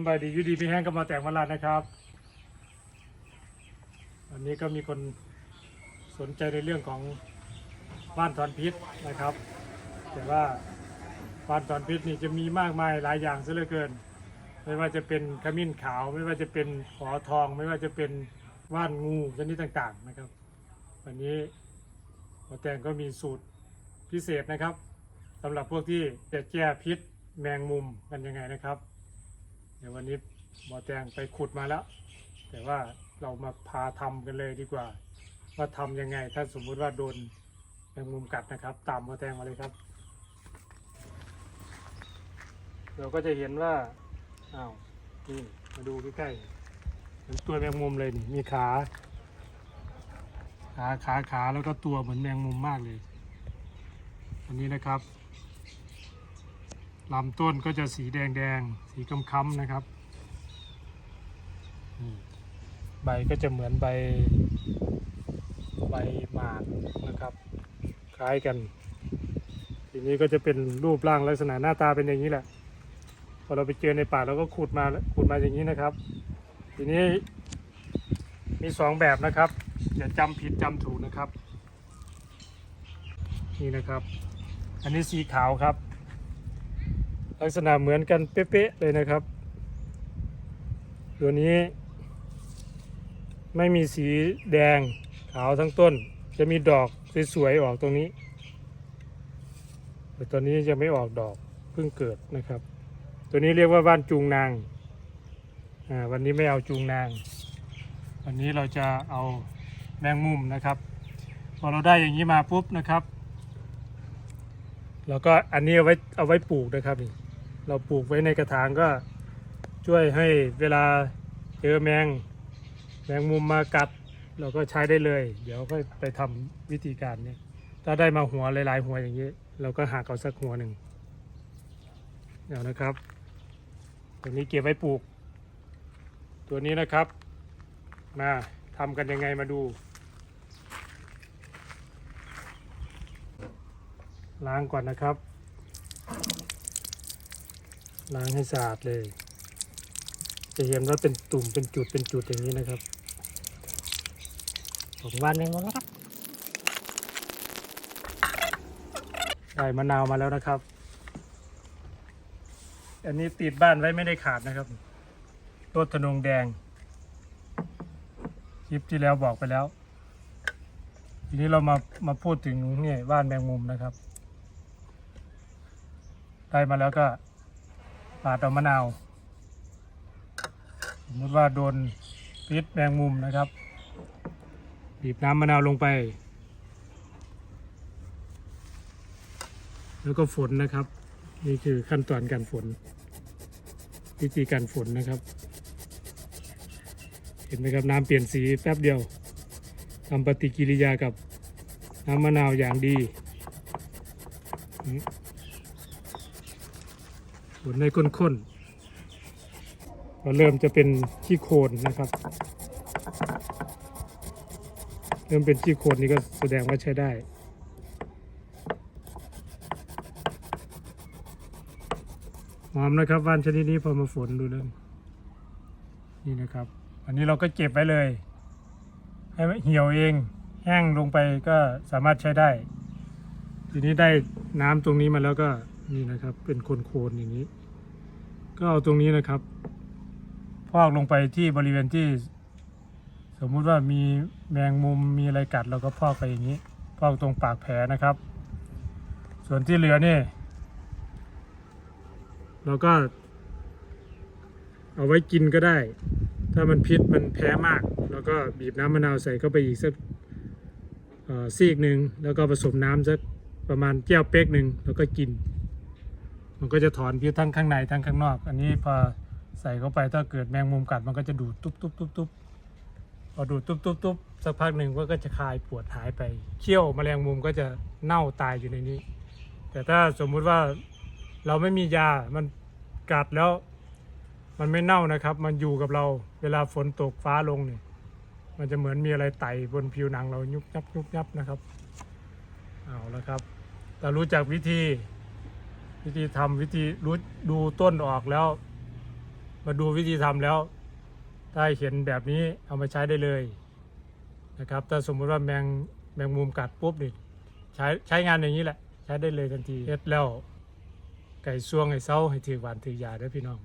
ำบายดีอยูดีพี่แห้งก็มาแต่งวันลานะครับ วันนี้ก็มีคนสนใจในเรื่องของว่านถอนพิษนะครับ แต่ว่าว่านถอนพิษนี่จะมีมากมายหลายอย่างซะเหลือเกิน ไม่ว่าจะเป็นขมิ้นขาว ไม่ว่าจะเป็นขอทอง ไม่ว่าจะเป็นว่านงูชนิดต่างๆนะครับ วันนี้หมอแตงก็มีสูตรพิเศษนะครับสำหรับพวกที่จะแก้พิษแมงมุมกันยังไงนะครับ เดี๋ยววันนี้หมอแตงไปขุดมาแล้ว แต่ว่าเรามาพาทำกันเลยดีกว่า ว่าทำยังไง ถ้าสมมุติว่าโดนแมงมุมกัดนะครับ ตามหมอแตงมาเลยครับ เราก็จะเห็นว่าอ้าวนี่มาดูใกล้ๆเหมือนตัวแมงมุมเลยนี่มีขาขาขาขาแล้วก็ตัวเหมือนแมงมุมมากเลย อันนี้นะครับ ลำต้นก็จะสีแดงแดงๆสีค้ำๆนะครับ ใบก็จะเหมือนใบ ใบหมากนะครับ คล้ายกัน ทีนี้ก็จะเป็นรูปร่างลักษณะหน้าตาเป็นอย่างนี้แหละ พอเราไปเจอในป่าเราก็ขุดมาขุดมาอย่างนี้นะครับ ทีนี้มีสองแบบนะครับ อย่าจำผิดจำถูกนะครับ นี่นะครับ อันนี้สีขาวครับ ลักษณะเหมือนกันเป๊ะๆเลยนะครับ ตัวนี้ ไม่มีสีแดงขาวทั้งต้น จะมีดอกสวยๆออกตรงนี้แต่ตัวนี้จะไม่ออกดอกเพิ่งเกิดนะครับ ตัวนี้เรียกว่าว่านจูงนางวันนี้ไม่เอาจูงนาง วันนี้เราจะเอาแมงมุมนะครับ พอเราได้อย่างนี้มาปุ๊บนะครับ แล้วก็อันนี้เอาไว้เอาไว้ปลูกนะครับนี่ เราปลูกไว้ในกระถางก็ช่วยให้เวลาเจอแมง แมงมุมมากัด เราก็ใช้ได้เลย เดี๋ยวก็ไปทำวิธีการนี้ถ้าได้มาหัวหลายๆหัวอย่างนี้ เราก็หักเอาสักหัวหนึ่งเดี๋ยวนะครับ ตัวนี้เก็บไว้ปลูก ตัวนี้นะครับ มาทำกันยังไงมาดู ล้างก่อนนะครับ ล้างให้สะอาดเลย จะเห็นว่าเป็นตุ่มเป็นจุดเป็นจุดอย่างนี้นะครับผมวันหนึ่งแล้วครับได้มะนาวมาแล้วนะครับ อันนี้ติดบ้านไว้ไม่ได้ขาดนะครับต้นทะนงแดง คลิปที่แล้วบอกไปแล้ว ทีนี้เรามามาพูดถึงนี่บ้านแมงมุมนะครับ ได้มาแล้วก็ ปาดเอามะนาว สมมติว่าโดนพิษแมงมุมนะครับ บีบน้ำมะนาวลงไป แล้วก็ฝนนะครับ นี่คือขั้นตอนการฝน วิธีการฝนนะครับ เห็นไหมครับน้ำเปลี่ยนสีแป๊บเดียวทำปฏิกิริยากับน้ำมะนาวอย่างดีนี่ฝ นในข้นๆพอเริ่มจะเป็นขี้โคลนนะครับ เริ่มเป็นขี้โคลนนี่ก็แสดงว่าใช้ได้หอมนะครับว่านชนิดนี้พอมาฝนดูแล้วนี่นะครับ อันนี้เราก็เก็บไว้เลย ให้เหี่ยวเองแห้งลงไปก็สามารถใช้ได้ ทีนี้ได้น้ำตรงนี้มาแล้วก็นี่นะครับ เป็นโคนๆอย่างนี้ ก็เอาตรงนี้นะครับ พอกลงไปที่บริเวณที่ สมมุติว่ามีแมงมุมมีอะไรกัดเราก็พอกไปอย่างนี้ พอกตรงปากแผลนะครับ ส่วนที่เหลือนี่เราก็ เอาไว้กินก็ได้ ถ้ามันพิษมันแพ้มาก เราก็บีบน้ำมะนาวใส่เข้าไปอีกสักซีกหนึ่งแล้วก็ผสมน้ำสักประมาณแก้วเป๊กหนึ่งแล้วก็กิน มันก็จะถอนพิษทั้งข้างในทั้งข้างนอก อันนี้พอใส่เข้าไปถ้าเกิดแมงมุมกัดมันก็จะดูดตุ๊บตุ๊บตุ๊บตุ๊บพอดูดตุ๊บตุ๊บตุ๊บสักพักหนึ่งก็จะคลายปวดหายไปเขี้ยวแมลงมุมก็จะเน่าตายอยู่ในนี้ แต่ถ้าสมมุติว่าเราไม่มียามันกัดแล้ว มันไม่เน่านะครับ มันอยู่กับเราเวลาฝนตกฟ้าลงเนี่ยมันจะเหมือนมีอะไรไต่บนผิวหนังเรายุบยับยุบยับนะครับ เอาละครับแต่รู้จักวิธี วิธีทำวิธีรู้ดูต้นออกแล้ว มาดูวิธีทำแล้ว ได้เห็นแบบนี้เอามาใช้ได้เลยนะครับถ้าสมมติว่าแมงแมงมุมกัดปุ๊บนี่ใช้ใช้งานอย่างนี้แหละ ใช้ได้เลยทันทีเฮ็ดแล้วไก่ซวงไก่เซาให้ถือหวานถือยาได้พี่น้อง